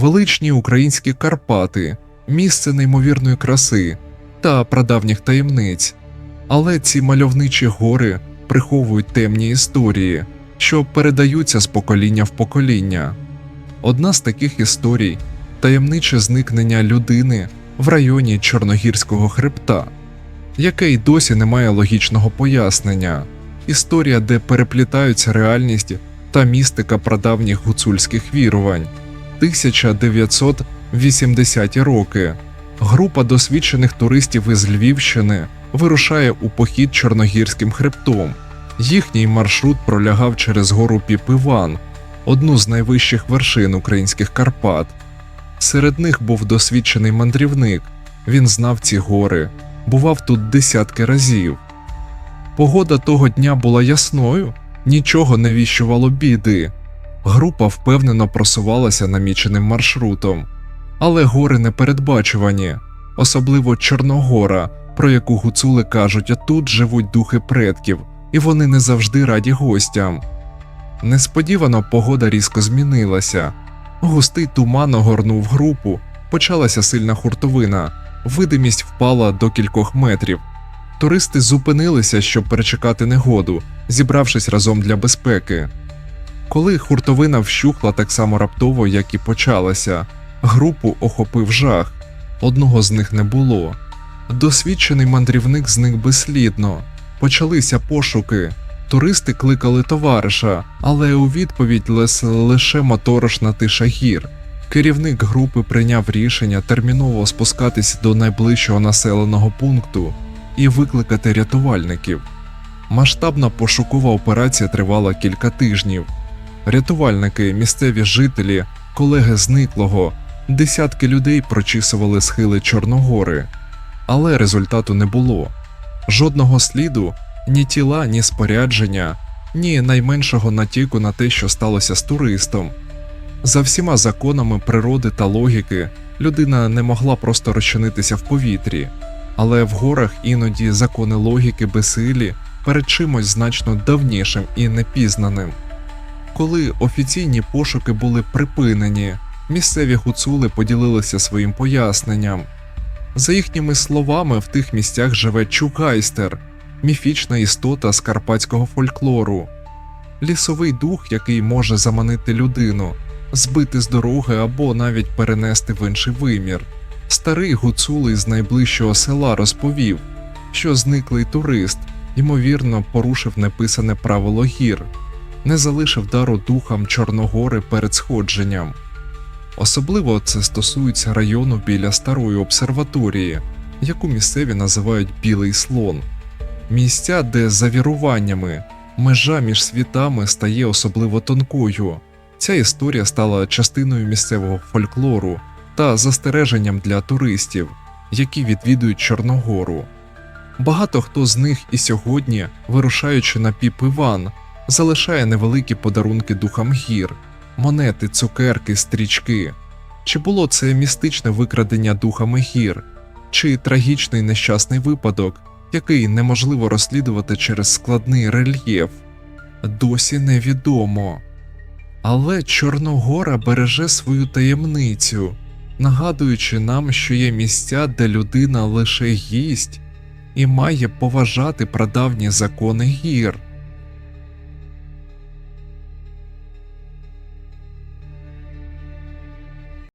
величні українські Карпати, місце неймовірної краси та прадавніх таємниць. Але ці мальовничі гори приховують темні історії, що передаються з покоління в покоління. Одна з таких історій таємниче зникнення людини в районі Чорногірського хребта, яке й досі не має логічного пояснення. Історія, де переплітаються реальність та містика прадавніх гуцульських вірувань. 1980-ті роки. Група досвідчених туристів із Львівщини вирушає у похід Чорногірським хребтом. Їхній маршрут пролягав через гору Піпиван, одну з найвищих вершин українських Карпат. Серед них був досвідчений мандрівник. Він знав ці гори, бував тут десятки разів. Погода того дня була ясною, нічого не віщувало біди. Група впевнено просувалася наміченим маршрутом, але гори непередбачувані, особливо Чорногора, про яку гуцули кажуть, а тут живуть духи предків, і вони не завжди раді гостям. Несподівано погода різко змінилася. Густий туман огорнув групу, почалася сильна хуртовина, видимість впала до кількох метрів. Туристи зупинилися, щоб перечекати негоду, зібравшись разом для безпеки. Коли хуртовина вщухла так само раптово, як і почалася, групу охопив жах. Одного з них не було. Досвідчений мандрівник зник безслідно. Почалися пошуки. Туристи кликали товариша, але у відповідь лес лише моторошна тиша гір. Керівник групи прийняв рішення терміново спускатись до найближчого населеного пункту і викликати рятувальників. Масштабна пошукова операція тривала кілька тижнів. Рятувальники, місцеві жителі, колеги зниклого, десятки людей прочісували схили Чорногори, але результату не було. Жодного сліду, ні тіла, ні спорядження, ні найменшого натяку на те, що сталося з туристом. За всіма законами природи та логіки людина не могла просто розчинитися в повітрі, але в горах іноді закони логіки безсилі перед чимось значно давнішим і непізнаним. Коли офіційні пошуки були припинені, місцеві гуцули поділилися своїм поясненням. За їхніми словами, в тих місцях живе Чукайстер, міфічна істота з карпатського фольклору, лісовий дух, який може заманити людину, збити з дороги або навіть перенести в інший вимір. Старий гуцулий з найближчого села розповів, що зниклий турист, ймовірно, порушив неписане правило гір, не залишив дару духам Чорногори перед сходженням. Особливо це стосується району біля старої обсерваторії, яку місцеві називають Білий слон, місця, де за віруваннями межа між світами стає особливо тонкою. Ця історія стала частиною місцевого фольклору та застереженням для туристів, які відвідують Чорногору. Багато хто з них і сьогодні, вирушаючи на піп-іван, залишає невеликі подарунки духам гір, монети, цукерки, стрічки. Чи було це містичне викрадення духами гір, чи трагічний нещасний випадок, який неможливо розслідувати через складний рельєф, досі невідомо. Але Чорногора береже свою таємницю, нагадуючи нам, що є місця, де людина лише гість і має поважати прадавні закони гір.